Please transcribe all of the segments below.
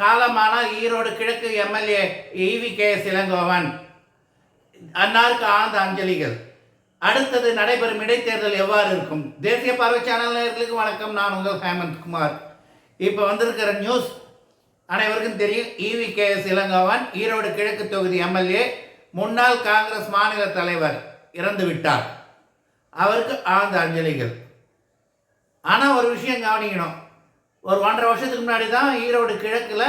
காலமான ஈரோடு கிழக்கு MLA E V K Elangovan அன்னாருக்கு ஆழ்ந்த அஞ்சலிகள். அடுத்தது நடைபெறும் இடைத்தேர்தல் எவ்வாறு இருக்கும்? தேசிய பார்வை சேனல் நேர்களுக்கு வணக்கம். நான் உங்கள் ஹேமந்த் குமார். இப்போ வந்திருக்கிற நியூஸ் அனைவருக்கும் தெரியும். E V K S Elangovan Erode கிழக்கு தொகுதி எம்எல்ஏ முன்னாள் காங்கிரஸ் மாநில தலைவர் இறந்து விட்டார். அவருக்கு ஆழ்ந்த அஞ்சலிகள். ஆனால் ஒரு விஷயம் கவனிக்கணும். ஒரு ஒன்றரை வருஷத்துக்கு முன்னாடி தான் ஈரோடு கிழக்கில்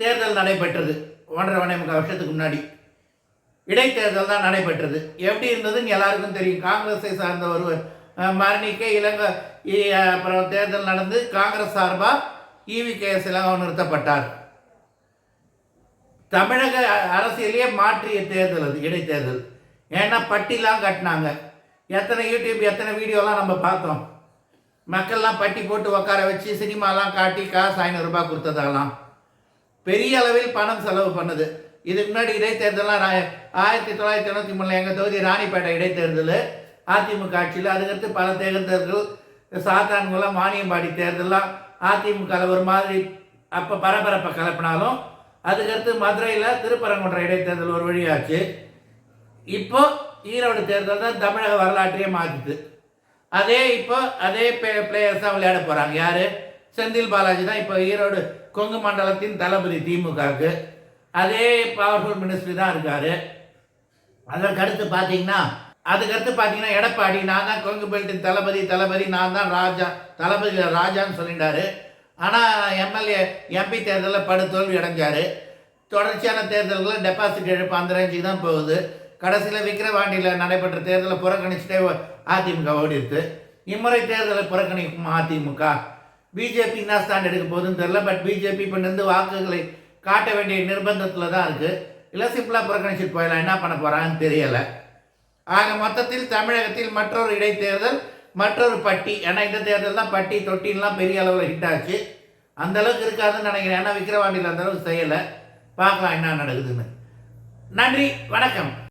தேர்தல் நடைபெற்றது. ஒன்றரை ஒன்றரை முக்கால் வருஷத்துக்கு முன்னாடி. இடைத்தேர்தல் தான் நடைபெற்றது. எப்படி இருந்ததுன்னு எல்லாருக்கும் தெரியும். காங்கிரஸை சார்ந்த ஒருவர் மரணிக்க இலங்கை அப்புறம் தேர்தல் நடந்து காங்கிரஸ் சார்பாக இவி கே எஸ் நிறுத்தப்பட்டார். தமிழக அரசியலே மாற்றிய தேர்தல் அது இடைத்தேர்தல். ஏன்னா பட்டிலாம் கட்டினாங்க. எத்தனை யூடியூப் எத்தனை வீடியோலாம் நம்ம பார்த்தோம். மக்கள்லாம் பட்டி போட்டு உட்கார வச்சு சினிமாலாம் காட்டி காசு ஐநூறுரூபா கொடுத்ததாலாம். பெரிய அளவில் பணம் செலவு பண்ணுது. இதுக்கு முன்னாடி இடைத்தேர்தலாம் ஆயிரத்தி தொள்ளாயிரத்தி தொண்ணூற்றி மூணில் எங்கள் தொகுதி ராணிப்பேட்டை இடைத்தேர்தல் அதிமுக ஆட்சியில் அதுக்கடுத்து பல தேர்தல்கள் சாத்தான்குளம் வாணியம்பாடி தேர்தலாம் அதிமுகவில் ஒரு மாதிரி அப்போ பரபரப்பை கலப்பினாலும் அதுக்கடுத்து மதுரையில் திருப்பரங்குன்றம் இடைத்தேர்தல் ஒரு வழியாச்சு. இப்போ ஈரோடு தேர்தல் தான் தமிழக வரலாற்றையே மாற்றுது அதே இப்போ அதே பிளே பிளேயர்ஸ் தான் விளையாட போகிறாங்க யார்? செந்தில் பாலாஜி தான் இப்போ ஈரோடு கொங்கு மண்டலத்தின் தளபதி திமுகவுக்கு. அதே பவர்ஃபுல் மினிஸ்ட்ரி தான் இருக்கார். அதற்கடுத்து பார்த்தீங்கன்னா அதுக்கடுத்து பார்த்தீங்கன்னா எடப்பாடி நான் தான் கொங்கு பெல்ட்டின் தளபதி தளபதி நான் தான் ராஜா தளபதி ராஜான்னு சொல்லிட்டாரு. ஆனால் எம்எல்ஏ எம்பி தேர்தலில் படு தோல்வி அடைஞ்சார். தொடர்ச்சியான தேர்தல்களில் டெபாசிட் இழப்பு அந்த ரேஞ்சுக்கு தான் போகுது. கடைசியில் விக்கிரவாண்டியில் நடைபெற்ற தேர்தலை புறக்கணிச்சுட்டே அதிமுக ஓடி இம்முறை தேர்தலை புறக்கணிக்கும் அதிமுக. பிஜேபி என்ன ஸ்டாண்ட் எடுக்க போகுதுன்னு தெரில பட் பிஜேபி இப்போ நின்று வாக்குகளை காட்ட வேண்டிய நிர்பந்தத்தில் தான் இருக்குது இல்லை சிம்பிளாக புறக்கணிச்சிட்டு போயிடலாம். என்ன பண்ண போகிறாங்கன்னு தெரியலை. ஆக மொத்தத்தில் தமிழகத்தில் மற்றொரு இடைத்தேர்தல் மற்றொரு பட்டி. ஏன்னா இந்த தேர்தல் தான் பட்டி தொட்டின்லாம் பெரிய அளவில் ஹிட் ஆச்சு. அந்த அளவுக்கு இருக்காதுன்னு நினைக்கிறேன். ஏன்னா விக்கிரவாண்டியில் அந்த அளவுக்கு செய்யலை. பார்க்கலாம் என்ன நடக்குதுன்னு. நன்றி வணக்கம்.